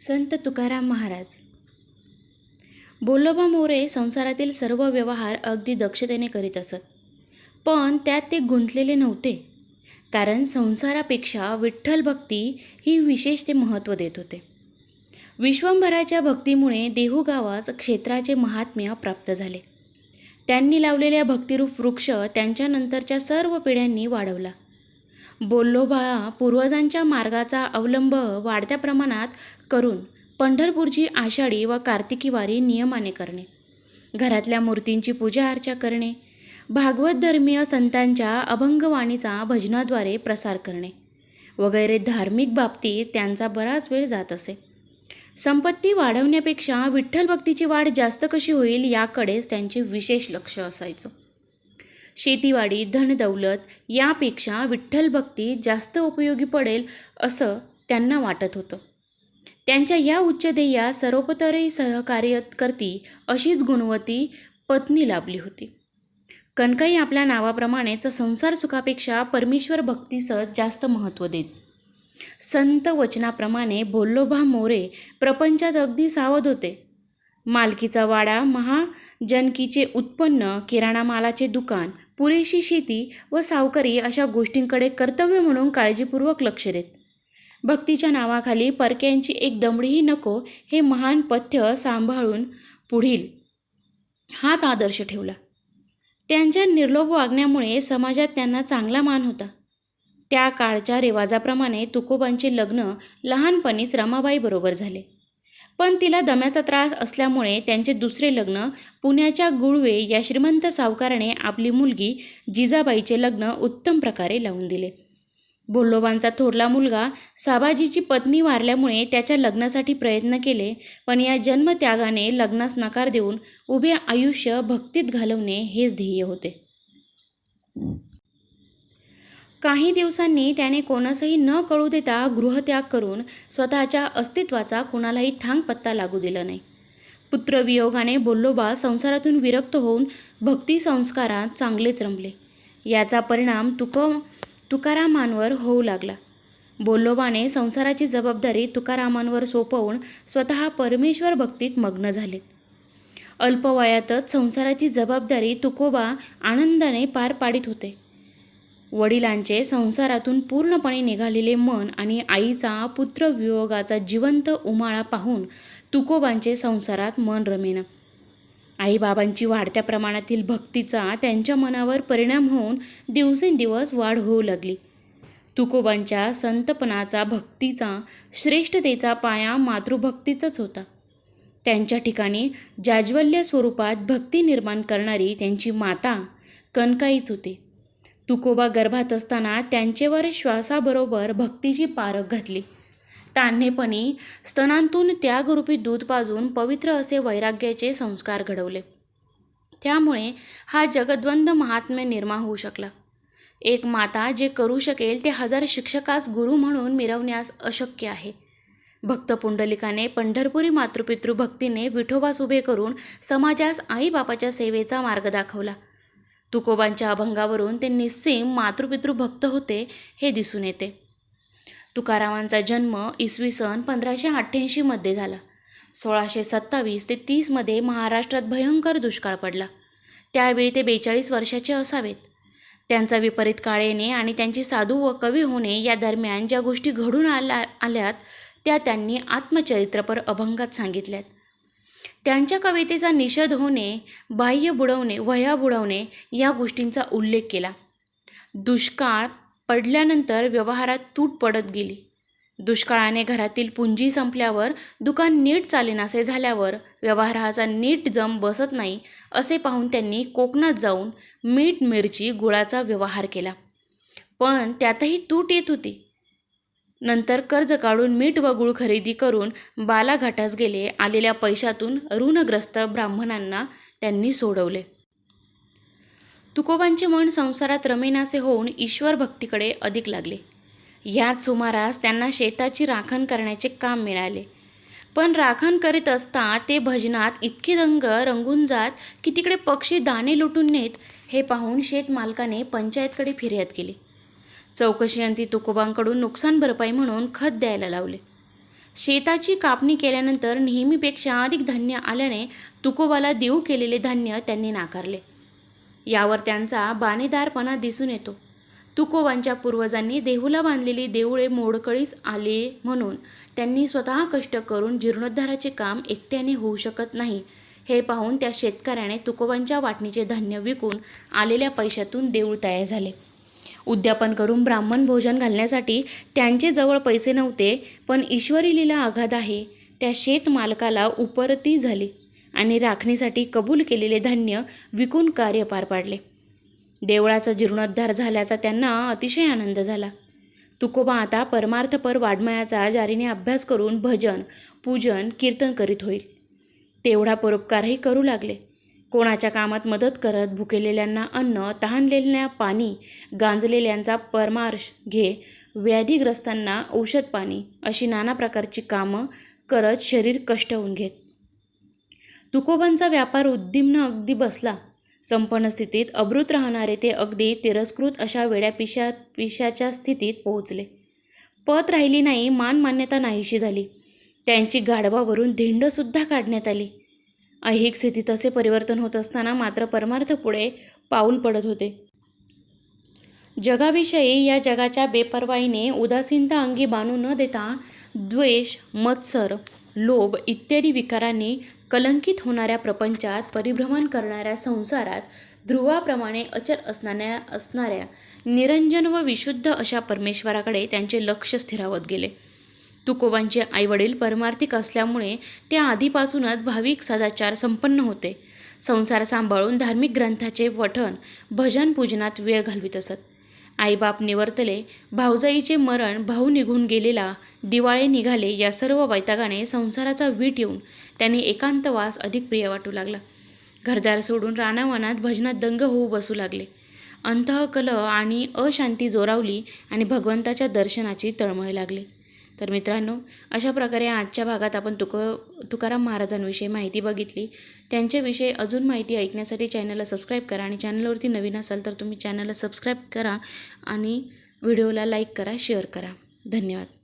संत तुकाराम महाराज. बोलोबा मोरे संसारातील सर्व व्यवहार अगदी दक्षतेने करीत असत. पण त्यात ते गुंतलेले नव्हते. कारण संसारापेक्षा विठ्ठल भक्ती ही विशेष ते महत्त्व देत होते. विश्वंभराच्या भक्तीमुळे देहू गावास क्षेत्राचे महात्म्य प्राप्त झाले. त्यांनी लावलेल्या भक्तिरूप वृक्ष त्यांच्यानंतरच्या सर्व पिढ्यांनी वाढवला. बोल्लोबा पूर्वजांच्या मार्गाचा अवलंब वाढत्या प्रमाणात करून पंढरपूरची आषाढी व कार्तिकी वारी नियमाने करणे. घरातल्या मूर्तींची पूजा अर्चा करणे. भागवत धर्मीय संतांच्या अभंगवाणीचा भजनाद्वारे प्रसार करणे. वगैरे धार्मिक बाबतीत त्यांचा बराच वेळ जात असे. संपत्ती वाढवण्यापेक्षा विठ्ठल भक्तीची वाढ जास्त कशी होईल याकडेच त्यांचे विशेष लक्ष असायचं. शेतीवाडी धनदौलत यापेक्षा विठ्ठल भक्ती जास्त उपयोगी पडेल असं त्यांना वाटत होतं. त्यांच्या या उच्च ध्येया सर्वोपतरी सहकार्य करती अशीच गुणवती पत्नी लाभली होती. कणकाई आपल्या नावाप्रमाणेच संसार सुखापेक्षा परमेश्वर भक्तीसह जास्त महत्त्व देत. संत वचनाप्रमाणे बोल्लोभा मोरे प्रपंचात अगदी सावध होते. मालकीचा वाडा महाजनकीचे उत्पन्न किराणा मालाचे दुकान पुरेशी शेती व सावकारी अशा गोष्टींकडे कर्तव्य म्हणून काळजीपूर्वक लक्ष देत. भक्तीच्या नावाखाली परक्यांची एक दमडीही नको हे महान पथ्य सांभाळून पुढील हाच आदर्श ठेवला. त्यांच्या निर्लोभ वागण्यामुळे समाजात त्यांना चांगला मान होता. त्या काळच्या रिवाजाप्रमाणे तुकोबांचे लग्न लहानपणीच रमाबाईबरोबर झाले. पण तिला दम्याचा त्रास असल्यामुळे त्यांचे दुसरे लग्न पुण्याच्या गुळवे या श्रीमंत सावकाराने आपली मुलगी जिजाबाईचे लग्न उत्तम प्रकारे लावून दिले. बोल्लोबांचा थोरला मुलगा साबाजीची पत्नी वारल्यामुळे त्याच्या लग्नासाठी प्रयत्न केले पण या जन्मत्यागाने लग्नास नकार देऊन उभे आयुष्य भक्तीत घालवणे हेच ध्येय होते. काही दिवसांनी त्याने कोणासही न कळू देता गृहत्याग करून स्वतःच्या अस्तित्वाचा कुणालाही थांग पत्ता लागू दिला नाही. पुत्रवियोगाने बोल्लोबा संसारातून विरक्त होऊन भक्ती संस्कारात चांगलेच रमले. याचा परिणाम तुक तुकारामांवर होऊ लागला. बोल्लोबाने संसाराची जबाबदारी तुकारामांवर सोपवून स्वतः परमेश्वर भक्तीत मग्न झाले. अल्पवयातच संसाराची जबाबदारी तुकोबा आनंदाने पार पाडित होते. वडिलांचे संसारातून पूर्णपणे निघालेले मन आणि आईचा पुत्रवियोगाचा जिवंत उमाळा पाहून तुकोबांचे संसारात मन रमेना. आईबाबांची वाढत्या प्रमाणातील भक्तीचा त्यांच्या मनावर परिणाम होऊन दिवसेंदिवस वाढ होऊ लागली. तुकोबांच्या संतपणाचा भक्तीचा श्रेष्ठतेचा पाया मातृभक्तीचाच होता. त्यांच्या ठिकाणी जाज्वल्य स्वरूपात भक्ती निर्माण करणारी त्यांची माता कणकाईच होती. तुकोबा गर्भात असताना त्यांचेवर श्वासाबरोबर भक्तीची पारख घातली. तान्हेपणी स्तनांतून त्यागरूपी दूध पाजून पवित्र असे वैराग्याचे संस्कार घडवले. त्यामुळे हा जगद्वंद महात्म्य निर्माण होऊ शकला. एक माता जे करू शकेल ते हजार शिक्षकास गुरु म्हणून मिरवण्यास अशक्य आहे. भक्त पुंडलिकाने पंढरपुरी मातृपितृ भक्तीने विठोबास उभे करून समाजास आईबापाच्या सेवेचा मार्ग दाखवला. तुकोबांच्या अभंगावरून ते निस्सीम मातृपितृ भक्त होते हे दिसून येते. तुकारामांचा जन्म इसवी सन पंधराशे अठ्ठ्याऐंशीमध्ये झाला. सोळाशे सत्तावीस ते तीसमध्ये महाराष्ट्रात भयंकर दुष्काळ पडला. त्यावेळी ते बेचाळीस वर्षाचे असावेत. त्यांचा विपरीत काळ येणे आणि त्यांची साधू व कवी होणे या दरम्यान ज्या गोष्टी घडून आल्या आल्यात त्या त्यांनी आत्मचरित्रपर अभंगात सांगितल्यात. त्यांच्या कवितेचा निषेध होणे बाह्य बुडवणे वह्या बुडवणे या गोष्टींचा उल्लेख केला. दुष्काळ पडल्यानंतर व्यवहारात तूट पडत गेली. दुष्काळाने घरातील पुंजी संपल्यावर दुकान नीट चालेनासे झाल्यावर व्यवहाराचा नीट जम बसत नाही असे पाहून त्यांनी कोकणात जाऊन मीठ मिरची गुळाचा व्यवहार केला. पण त्यातही तूट येत होती. नंतर कर्ज काढून मीठ व गुळ खरेदी करून बालाघाटास गेले. आलेल्या पैशातून ऋणग्रस्त ब्राह्मणांना त्यांनी सोडवले. तुकोबांचे मन संसारात रमेनासे होऊन ईश्वर भक्तीकडे अधिक लागले. ह्याच सुमारास त्यांना शेताची राखण करण्याचे काम मिळाले. पण राखण करीत असता ते भजनात इतके रंग रंगून जात की तिकडे पक्षी दाणे लुटून नेत हे पाहून शेतमालकाने पंचायतकडे फिर्याद केली. चौकशी अंती तुकोबांकडून नुकसान भरपाई म्हणून खत द्यायला लावले. शेताची कापणी केल्यानंतर नेहमीपेक्षा अधिक धान्य आल्याने तुकोबाला देऊ केलेले धान्य त्यांनी नाकारले. यावर त्यांचा बाणेदारपणा दिसून येतो. तुकोबांच्या पूर्वजांनी देहूला बांधलेली देऊळे मोडकळीस आले म्हणून त्यांनी स्वतः कष्ट करून जीर्णोद्धाराचे काम एकट्याने होऊ शकत नाही. हे पाहून त्या शेतकऱ्याने तुकोबांच्या वाटणीचे धान्य विकून आलेल्या पैशातून देऊळ तयार झाले. उद्यापन करून ब्राह्मण भोजन घालण्यासाठी त्यांचे जवळ पैसे नव्हते पण ईश्वरी लीला आघात आहे. त्या शेत मालकाला उपरती झाली आणि राखणीसाठी कबूल केलेले धान्य विकून कार्य पार पाडले. देवळाचा जीर्णोद्धार झाल्याचा त्यांना अतिशय आनंद झाला. तुकोबा आता परमार्थपर वाड्मयाचा जारीने अभ्यास करून भजन पूजन कीर्तन करीत होईल. तेवढा परोपकारही करू लागले. कोणाच्या कामात मदत करत भुकेलेल्यांना अन्न तहानलेल्या पाणी गांजलेल्यांचा परमार्श घे व्याधीग्रस्तांना औषध पाणी अशी नाना प्रकारची कामं करत शरीर कष्ट होऊन घेत. तुकोबांचा व्यापार उद्दिम्न अगदी बसला. संपन्न स्थितीत अब्रूत राहणारे ते अगदी तिरस्कृत अशा वेड्या पिशा पिशाच्या स्थितीत पोहोचले. पत राहिली नाही मान मान्यता नाहीशी झाली. त्यांची गाढवावरून धिंडसुद्धा काढण्यात आली. ऐहिक स्थितीत असे परिवर्तन होत असताना मात्र परमार्थ पुढे पाऊल पडत होते. जगाविषयी या जगाच्या बेपर्वाईने उदासीनता अंगी बांधू न देता द्वेष मत्सर लोभ इत्यादी विकारांनी कलंकित होणाऱ्या प्रपंचात परिभ्रमण करणाऱ्या संसारात ध्रुवाप्रमाणे अचर असणाऱ्या असणाऱ्या निरंजन व विशुद्ध अशा परमेश्वराकडे त्यांचे लक्ष स्थिरावत गेले. तुकोबांचे आईवडील परमार्थिक असल्यामुळे ते आधीपासूनच भाविक सदाचार संपन्न होते. संसार सांभाळून धार्मिक ग्रंथाचे पठण भजन पूजनात वेळ घालवित असत. आईबाप निवर्तले भाऊजाईचे मरण भाऊ निघून गेलेला दिवाळे निघाले या सर्व वैतागाने संसाराचा वीट येऊन त्याने एकांतवास अधिक प्रिय वाटू लागला. घरदार सोडून रानावनात भजनात दंग होऊ बसू लागले. अंतःकल आणि अशांती जोरावली आणि भगवंताच्या दर्शनाची तळमळ लागली. तर मित्रांनो अशा प्रकारे आजच्या भागात आपण तुक तुकाराम महाराजांविषयी माहिती बघितली. त्यांच्याविषयी अजून माहिती ऐकण्यासाठी चॅनलला सबस्क्राईब करा आणि चॅनलवरती नवीन असाल तर तुम्ही चॅनलला सबस्क्राईब करा आणि व्हिडिओला लाईक करा शेअर करा. धन्यवाद.